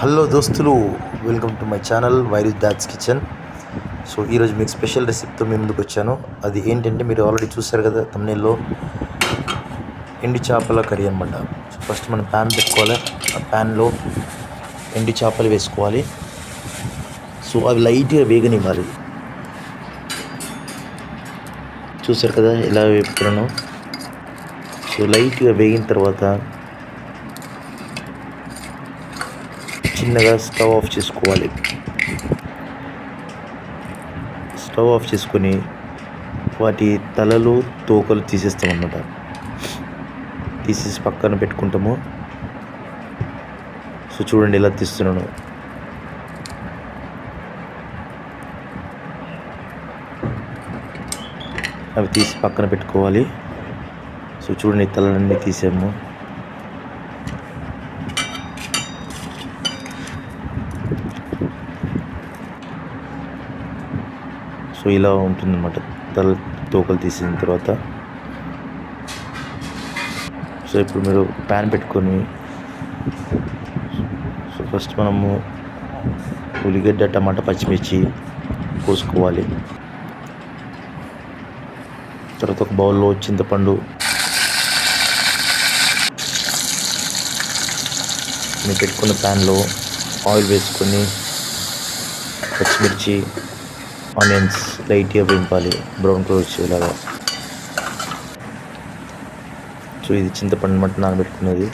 Hello దోస్తులు welcome to my channel వైరు దాట్స్ కిచెన్. సో ఈరోజు మీకు స్పెషల్ రెసిపీతో మీ ముందుకు వచ్చాను. అది ఏంటంటే మీరు ఆల్రెడీ చూసారు కదా తమిళలో ఎండి చేపల కర్రీ అనమాట సో ఫస్ట్ మనం ప్యాన్ పెట్టుకోవాలి. ఆ ప్యాన్లో ఎండి చేపలు వేసుకోవాలి. సో అవి లైట్గా వేగనివ్వాలి. చూసారు కదా ఎలా వేపుతున్నాను? సో లైట్గా వేగిన తర్వాత చిన్నగా స్టవ్ ఆఫ్ చేసుకోవాలి స్టవ్ ఆఫ్ చేసుకొని వాటి తలలు తోకలు తీసేస్తాం అన్నమాట. తీసేసి పక్కన పెట్టుకుంటాము. సో చూడండి ఇలా తీస్తున్నాను. అవి తీసి పక్కన పెట్టుకోవాలి. సో చూడండి తలలన్నీ తీసాము. సో ఇలా ఉంటుందన్నమాట. తల తోకలు తీసిన తర్వాత. సో ఇప్పుడు మీరు ప్యాన్ పెట్టుకొని సో ఫస్ట్ మనము ఉల్లిగడ్డ టమాటా పచ్చిమిర్చి కోసుకోవాలి. తర్వాత ఒక బౌల్లో చింతపండు మీరు పెట్టుకున్న ప్యాన్లో ఆయిల్ వేసుకొని పచ్చిమిర్చి ఆనియన్స్ లైట్గా వేయింపాలి బ్రౌన్ కలర్ వచ్చేలాగా. సో ఇది చింతపండు మట్టి నానబెట్టుకున్నది.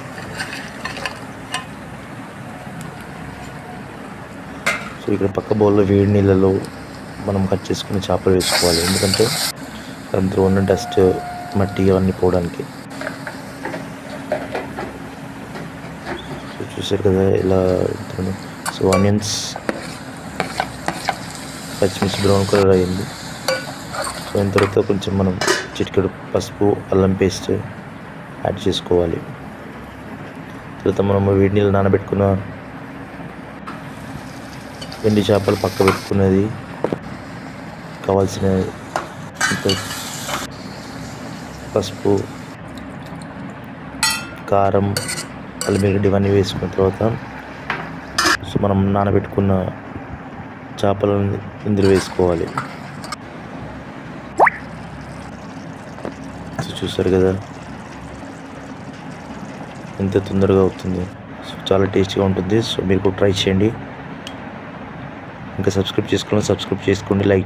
సో ఇక్కడ పక్క బౌల్లో వేడి నీళ్ళలో మనం కట్ చేసుకుని చేపలు వేసుకోవాలి. ఎందుకంటే అందులో ఉన్న డస్ట్ మట్టి అవన్నీ పోవడానికి. సో చూసారు కదా ఇలా సో ఆనియన్స్ పచ్చిమిర్చి బ్రౌన్ కలర్ అయింది. సో అయిన తర్వాత కొంచెం మనం చిటికెడు పసుపు అల్లం పేస్ట్ యాడ్ చేసుకోవాలి. తర్వాత మనం వేడి నీళ్ళు నానబెట్టుకున్న ఎండి చేపలు పక్క పెట్టుకున్నది. కావాల్సిన పసుపు కారం అల్లిమిగడ్డ ఇవన్నీ వేసుకున్న తర్వాత సో మనం నానబెట్టుకున్న చేపలను ఇందులో వేసుకోవాలి. సో చూసారు కదా? ఎంత తొందరగా అవుతుంది. సో చాలా టేస్టీగా ఉంటుంది. సో మీరు కూడా ట్రై చేయండి. ఇంకా సబ్స్క్రైబ్ చేసుకోండి సబ్స్క్రైబ్ చేసుకోండి లైక్